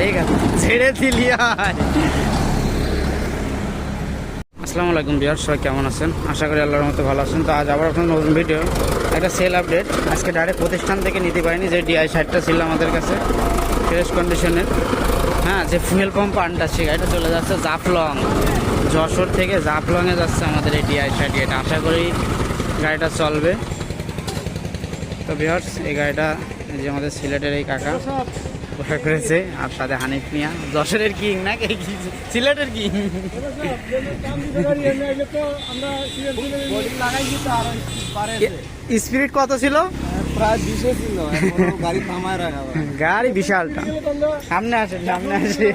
ঠিক আছে, ছেড়ে দিলি আসসালামু আলাইকুম বিহার সবাই কেমন আছেন? আশা করি আল্লাহর মতো ভালো আছেন। তো আজ আবার আপনার নতুন ভিডিও একটা সেল আপডেট আজকে ডাইরেক্ট প্রতিষ্ঠান থেকে নিতে পারিনি, যে ডিআই শার্টটা ছিল আমাদের কাছে ফ্রেশ কন্ডিশনের হ্যাঁ যে ফুয়েল পাম্প আনটা সে গাড়িটা চলে যাচ্ছে জাফলং। যশোর থেকে জাফলংয়ে যাচ্ছে আমাদের এই ডিআই শার্ট এটা আশা করি গাড়িটা চলবে। তো বিহার্স এই গাড়িটা যে আমাদের সিলেটের এই কাকা। পোশাক করেছে আর সাথে হানিফ মিয়া যশোরের কিং না কে কি। সিলেটের কিং স্পিরিট কত ছিল? প্রায় বিশে ছিল গাড়ি থামায় রাখা গাড়ি বিশালটা। সামনে আসেন সামনে আসে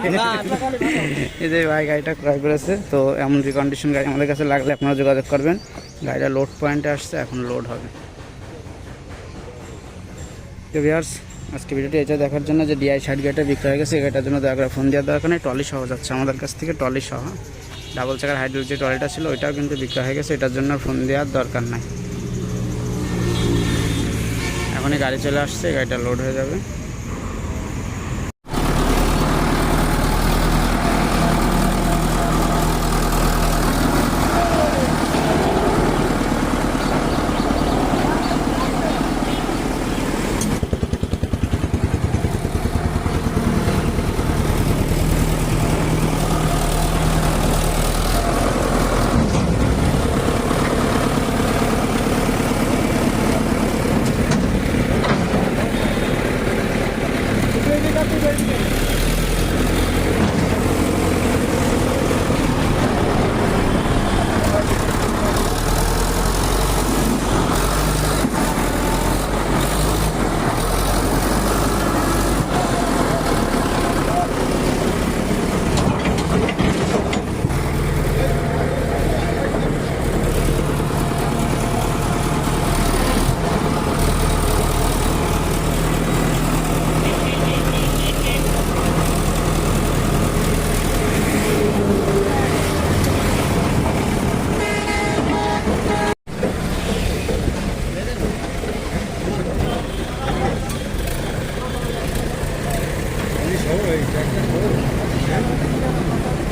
এই যে ভাই গাড়িটা ক্রয় করেছে তো এমন রিকন্ডিশন গাড়ি আমাদের কাছে লাগলে আপনারা যোগাযোগ করবেন। গাড়িটা লোড পয়েন্টে আসছে এখন লোড হবে। তো ভিউয়ার্স আজকে ভিডিওটি এটা দেখার জন্য যে ডিআই ষাট গাড়িটা বিক্রি হয়ে গেছে, এটার জন্য দয়া করে ফোন দেওয়ার দরকার নেই টলি সহ যাচ্ছে আমাদের কাছ থেকে টলি সহ। ডাবল চাকার হাইড্রোল যে টলিটা ছিল, ওইটাও কিন্তু বিক্রি হয়ে গেছে, এটার জন্য ফোন দেওয়ার দরকার নাই। এখনই গাড়ি চলে আসছে, গাড়িটা লোড হয়ে যাবে। rồi, chạy cái rồi.